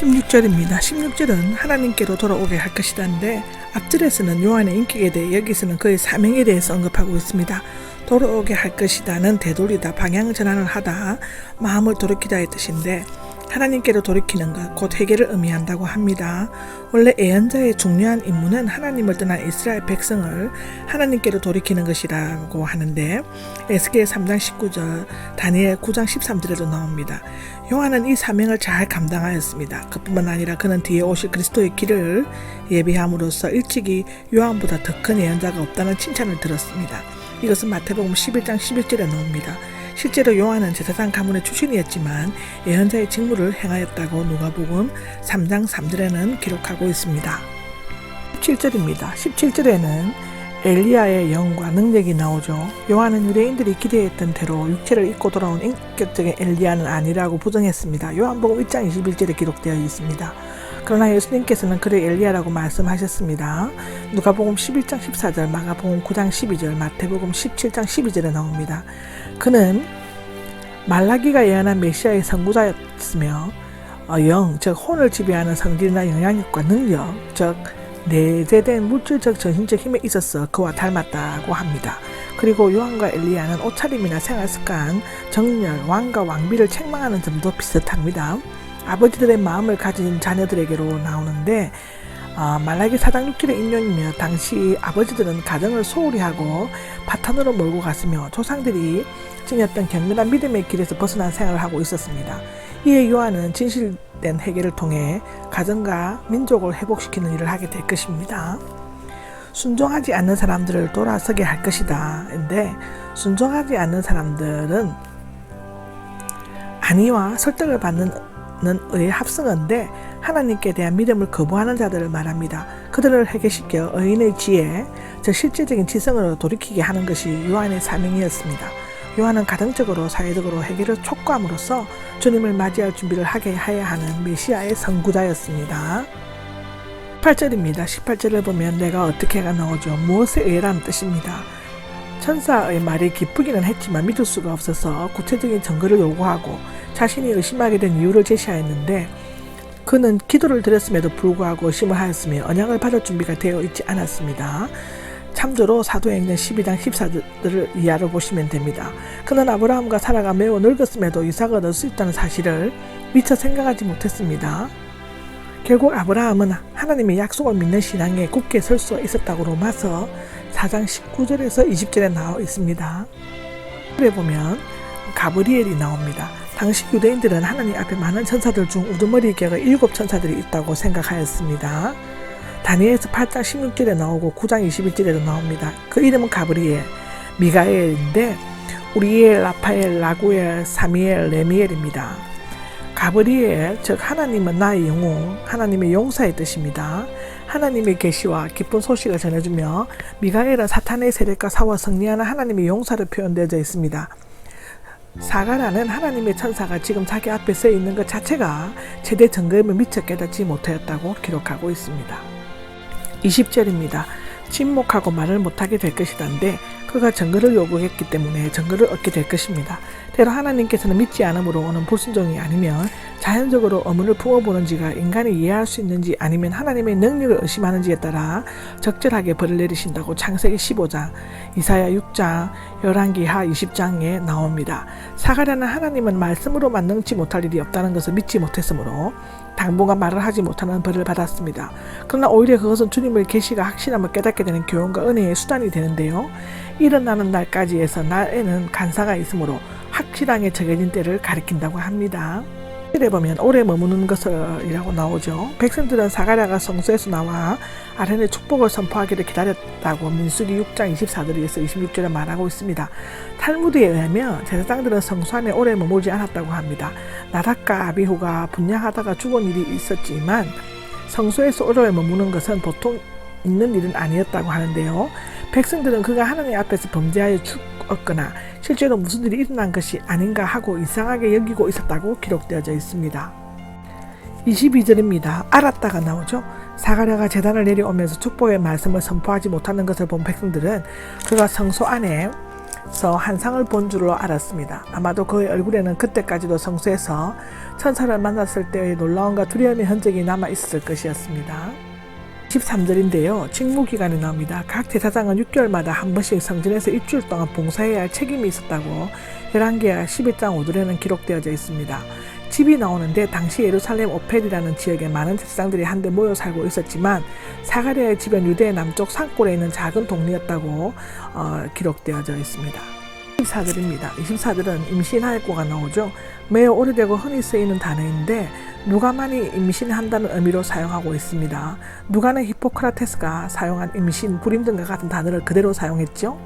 16절입니다. 16절은 하나님께로 돌아오게 할 것이다인데 앞절에서는 요한의 인격에 대해 여기서는 그의 사명에 대해서 언급하고 있습니다. 돌아오게 할 것이다는 되돌리다 방향 전환을 하다 마음을 돌이키다의 뜻인데 하나님께로 돌이키는 것, 곧 회개를 의미한다고 합니다. 원래 예언자의 중요한 임무는 하나님을 떠난 이스라엘 백성을 하나님께로 돌이키는 것이라고 하는데 에스겔 3장 19절, 다니엘 9장 13절에도 나옵니다. 요한은 이 사명을 잘 감당하였습니다. 그뿐만 아니라 그는 뒤에 오실 그리스도의 길을 예비함으로써 일찍이 요한보다 더 큰 예언자가 없다는 칭찬을 들었습니다. 이것은 마태복음 11장 11절에 나옵니다. 실제로 요한은 제사장 가문의 출신이었지만 예언자의 직무를 행하였다고 누가복음 3장 3절에는 기록하고 있습니다. 17절입니다. 17절에는 엘리야의 영과 능력이 나오죠. 요한은 유대인들이 기대했던 대로 육체를 입고 돌아온 인격적인 엘리야는 아니라고 부정했습니다. 요한복음 1장 21절에 기록되어 있습니다. 그러나 예수님께서는 그를 엘리야라고 말씀하셨습니다. 누가복음 11장 14절, 마가복음 9장 12절, 마태복음 17장 12절에 나옵니다. 그는 말라기가 예언한 메시아의 선구자였으며 어, 영, 즉 혼을 지배하는 성질이나 영향력과 능력, 즉 내재된 물질적 정신적 힘에 있어서 그와 닮았다고 합니다. 그리고 요한과 엘리야는 옷차림이나 생활 습관, 정렬, 왕과 왕비를 책망하는 점도 비슷합니다. 아버지들의 마음을 가진 자녀들에게로 나오는데 어, 말라기 사장 6절의 인용이며 당시 아버지들은 가정을 소홀히 하고 바탄으로 몰고 갔으며 조상들이 지녔던 격렬한 믿음의 길에서 벗어난 생활을 하고 있었습니다. 이에 요한은 진실된 회개를 통해 가정과 민족을 회복시키는 일을 하게 될 것입니다. 순종하지 않는 사람들을 돌아서게 할 것이다. 근데 순종하지 않는 사람들은 안위와 설득을 받는 의의 합성어인데 하나님께 대한 믿음을 거부하는 자들을 말합니다. 그들을 회개시켜 의인의 지혜, 즉 실제적인 지성으로 돌이키게 하는 것이 요한의 사명이었습니다. 요한은 가정적으로 사회적으로 회개를 촉구함으로써 주님을 맞이할 준비를 하게 해야 하는 메시아의 선구자였습니다. 18절입니다. 18절을 보면 내가 어떻게가 나오죠. 무엇에 의해라는 뜻입니다. 천사의 말이 기쁘기는 했지만 믿을 수가 없어서 구체적인 증거를 요구하고 자신이 의심하게 된 이유를 제시하였는데 그는 기도를 드렸음에도 불구하고 의심을 하였으며 언약을 받을 준비가 되어 있지 않았습니다. 참조로 사도행전 12장 14절을 이하로 보시면 됩니다. 그는 아브라함과 사라가 매우 늙었음에도 이삭을 얻을 수 있다는 사실을 미처 생각하지 못했습니다. 결국 아브라함은 하나님의 약속을 믿는 신앙에 굳게 설 수 있었다고 로마서 4장 19절에서 20절에 나와 있습니다. 그래 보면 가브리엘이 나옵니다. 당시 유대인들은 하나님 앞에 많은 천사들 중 우두머리 격의 일곱 천사들이 있다고 생각하였습니다. 다니엘서 8장 16절에 나오고 9장 21절에도 나옵니다. 그 이름은 가브리엘, 미가엘인데 우리엘, 라파엘, 라구엘, 사미엘, 레미엘입니다. 가브리엘, 즉 하나님은 나의 영웅, 하나님의 용사의 뜻입니다. 하나님의 계시와 기쁜 소식을 전해주며 미가엘은 사탄의 세력과 싸워 승리하는 하나님의 용사로 표현되어 있습니다. 사가라는 하나님의 천사가 지금 자기 앞에 서 있는 것 자체가 최대 증거임을 미처 깨닫지 못하였다고 기록하고 있습니다. 20절입니다. 침묵하고 말을 못하게 될 것이다인데 그가 증거를 요구했기 때문에 증거를 얻게 될 것입니다. 때로 하나님께서는 믿지 않음으로 오는 불순종이 아니면 자연적으로 어문을 품어보는지가 인간이 이해할 수 있는지 아니면 하나님의 능력을 의심하는지에 따라 적절하게 벌을 내리신다고 창세기 15장, 이사야 6장, 열왕기하 20장에 나옵니다. 사가랴는 하나님은 말씀으로만 능치 못할 일이 없다는 것을 믿지 못했으므로 당분간 말을 하지 못하는 벌을 받았습니다. 그러나 오히려 그것은 주님의 계시가 확신함을 깨닫게 되는 교훈과 은혜의 수단이 되는데요. 일어나는 날까지 해서 날에는 간사가 있으므로 확실하게 정해진 때를 가리킨다고 합니다. 에 보면 오래 머무는 것이라고 나오죠. 백성들은 사가랴가 성소에서 나와 아련의 축복을 선포하기를 기다렸다고 민수기 6장 24절에서 26절에 말하고 있습니다. 탈무드에 의하면 제사장들은 성소 안에 오래 머물지 않았다고 합니다. 나닥과 아비후가 분양하다가 죽은 일이 있었지만 성소에서 오래 머무는 것은 보통 있는 일은 아니었다고 하는데요. 백성들은 그가 하나님 앞에서 범죄하여 죽 었거나 실제로 무슨 일이 일어난 것이 아닌가 하고 이상하게 여기고 있었다고 기록되어져 있습니다. 22절입니다. 알았다가 나오죠. 사가랴가 재단을 내려오면서 축복의 말씀을 선포하지 못하는 것을 본 백성들은 그가 성소 안에 성에서 환상을 본 줄로 알았습니다. 아마도 그의 얼굴에는 그때까지도 성소에서 천사를 만났을 때의 놀라움과 두려움의 흔적이 남아 있었을 것이었습니다. 13절인데요. 직무 기간이 나옵니다. 각 제사장은 6개월마다 한 번씩 성전에서 일주일 동안 봉사해야 할 책임이 있었다고 11개와 11장 5절에는 기록되어져 있습니다. 집이 나오는데 당시 예루살렘 오펠이라는 지역에 많은 제사장들이 한데 모여 살고 있었지만 사가랴의 집은 유대 남쪽 산골에 있는 작은 동네였다고 어, 기록되어져 있습니다. 24절입니다. 24절은 임신하였고가 나오죠. 매우 오래되고 흔히 쓰이는 단어인데 누가만이 임신한다는 의미로 사용하고 있습니다. 누가는 히포크라테스가 사용한 임신, 불임 등과 같은 단어를 그대로 사용했죠.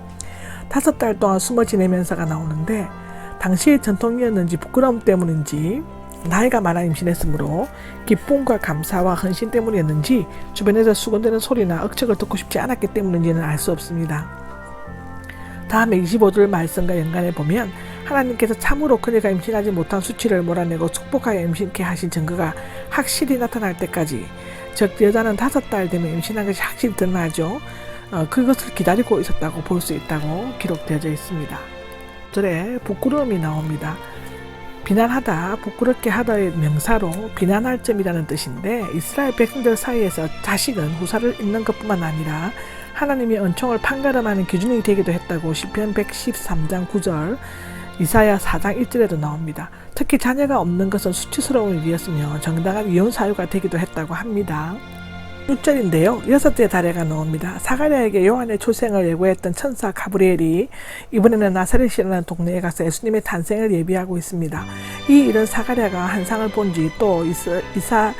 다섯 달 동안 숨어 지내면서가 나오는데 당시의 전통이었는지 부끄러움 때문인지 나이가 많아 임신했으므로 기쁨과 감사와 헌신 때문이었는지 주변에서 수건대는 소리나 억측을 듣고 싶지 않았기 때문인지는 알 수 없습니다. 다음에 25절 말씀과 연관해 보면 하나님께서 참으로 그녀가 임신하지 못한 수치를 몰아내고 축복하여 임신케 하신 증거가 확실히 나타날 때까지 즉 여자는 다섯 달 되면 임신한 것이 확실히 드러나죠. 어, 그것을 기다리고 있었다고 볼 수 있다고 기록되어져 있습니다. 절에 부끄러움이 나옵니다. 비난하다, 부끄럽게 하다의 명사로 비난할 점이라는 뜻인데 이스라엘 백성들 사이에서 자식은 후사를 잇는 것뿐만 아니라 하나님의 은총을 판가름하는 기준이 되기도 했다고 시편 113장 9절 이사야 4장 1절에도 나옵니다. 특히 자녀가 없는 것은 수치스러운 일이었으며 정당한 이혼 사유가 되기도 했다고 합니다. 6절인데요. 여섯째 달에가 나옵니다. 사가랴에게 요한의 출생을 예고했던 천사 가브리엘이 이번에는 나사렛이라는 동네에 가서 예수님의 탄생을 예비하고 있습니다. 이 일은 사가랴가 한상을 본뒤또 이사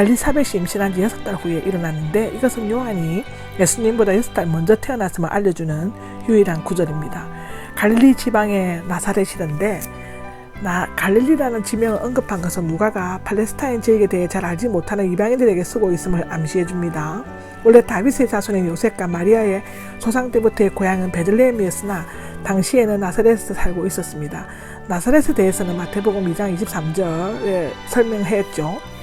엘리사벳이 임신한 지 여섯 달 후에 일어났는데 이것은 요한이 예수님보다 여섯 달 먼저 태어났음을 알려주는 유일한 구절입니다. 갈릴리 지방의 나사렛이던데 나 갈릴리라는 지명을 언급한 것은 누가가 팔레스타인 지역에 대해 잘 알지 못하는 이방인들에게 쓰고 있음을 암시해 줍니다. 원래 다윗의 자손인 요셉과 마리아의 조상 때부터의 고향은 베들레헴이었으나 당시에는 나사렛에서 살고 있었습니다. 나사렛에 대해서는 마태복음 2장 23절에 설명했죠.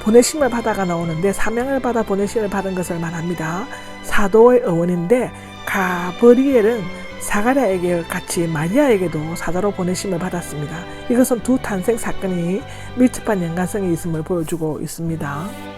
보내심을 받아가 나오는데 사명을 받아 보내심을 받은 것을 말합니다. 사도의 어원인데 가브리엘은 사가랴에게 같이 마리아에게도 사자로 보내심을 받았습니다. 이것은 두 탄생 사건이 밀접한 연관성이 있음을 보여주고 있습니다.